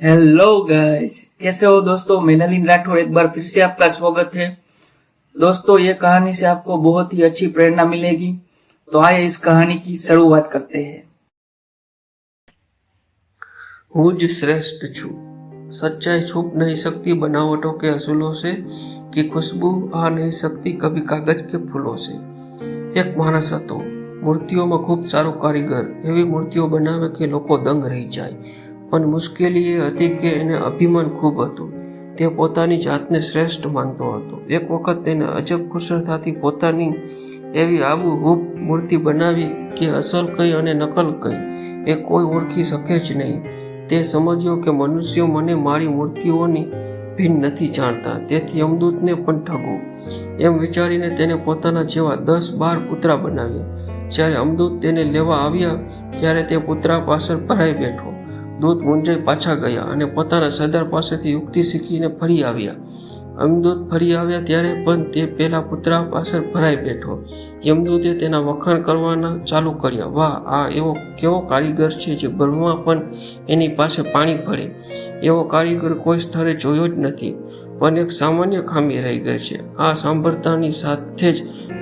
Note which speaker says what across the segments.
Speaker 1: Hello guys कैसे हो दोस्तों मैं नलिन राठौर एक बार फिर से आपका स्वागत है दोस्तों ये कहानी से आपको बहुत ही अच्छी प्रेरणा मिलेगी तो आइए इस कहानी की शुरुआत करते हैं
Speaker 2: હું જ શ્રેષ્ઠ છું सच्चाई छुप नहीं सकती बनावटों के असूलों से कि खुशबू आ नहीं सकती कभी कागज के फूलों से એક માણસ હતો મૂર્તિઓમાં ખૂબ સારો કારીગર એવી મૂર્તિઓ બનાવે કે લોકો દંગ રહી જાય પણ મુશ્કેલી એ હતી કે એને અભિમાન ખૂબ હતું. તે પોતાની જાતને શ્રેષ્ઠ માનતો હતો. એક વખત તેને અજબ કુશળતાથી પોતાની એવી આબુહૂબ મૂર્તિ બનાવી કે અસલ કઈ અને નકલ કઈ એ કોઈ ઓળખી શકે જ નહીં. તે સમજ્યો કે મનુષ્યો મને મારી મૂર્તિઓની ભિન્ન નથી જાણતા. તેથી યમદૂતને પણ ઠગો. એમ વિચારીને તેને પોતાના જેવા દસ બાર પુતરા બનાવ્યા. જ્યારે અમદૂત તેને લેવા આવ્યા, ત્યારે તે પુતરા પાછળ ભરાઈ બેઠો. દૂત મુંજાઈ પાછા ગયા અને પોતાના સરદાર પાસેથી યુક્તિ શીખીને ફરી આવ્યા. અમદૂત ફરી આવ્યા ત્યારે પણ તે પહેલા પુતરા પાછળ ભરાઈ બેઠો. યમદૂતે તેના વખાણ કરવાના ચાલુ કર્યા. વાહ, આ એવો કેવો કારીગર છે જે બ્રહ્મા પણ એની પાસે પાણી ભરે. એવો કારીગર કોઈ સ્થળે જોયો જ નથી, પણ એક સામાન્ય ખામી રહી ગઈ છે. આ સાંભળતાની સાથે જ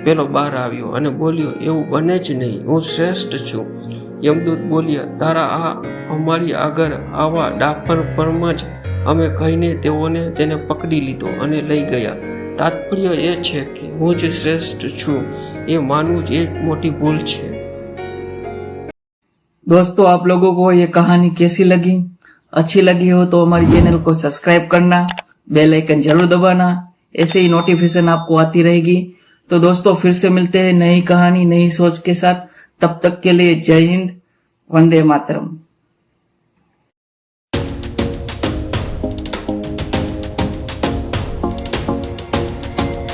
Speaker 2: પેલો બહાર આવ્યો અને બોલ્યો, એવું બને જ નહીં. હું શ્રેષ્ઠ છું. યમદૂત બોલ્યા તારા આ અમારી આગળ આવા ડાફણપણમાં જ અમે કહીને તેઓને તેને પકડી લીધો અને લઈ ગયા તાત્પર્ય એ છે કે હું જ શ્રેષ્ઠ છું એ માનવું જ એક મોટી ભૂલ છે
Speaker 1: दोस्तों आप लोगों को ये कहानी कैसी लगी अच्छी लगी हो तो हमारी चैनल को सब्सक्राइब करना बेल आइकन जरूर दबाना ऐसे ही नोटिफिकेशन आपको आती रहेगी तो दोस्तों फिर से मिलते हैं नई कहानी नई सोच के साथ तब तक के लिए जय हिंद वंदे मातरम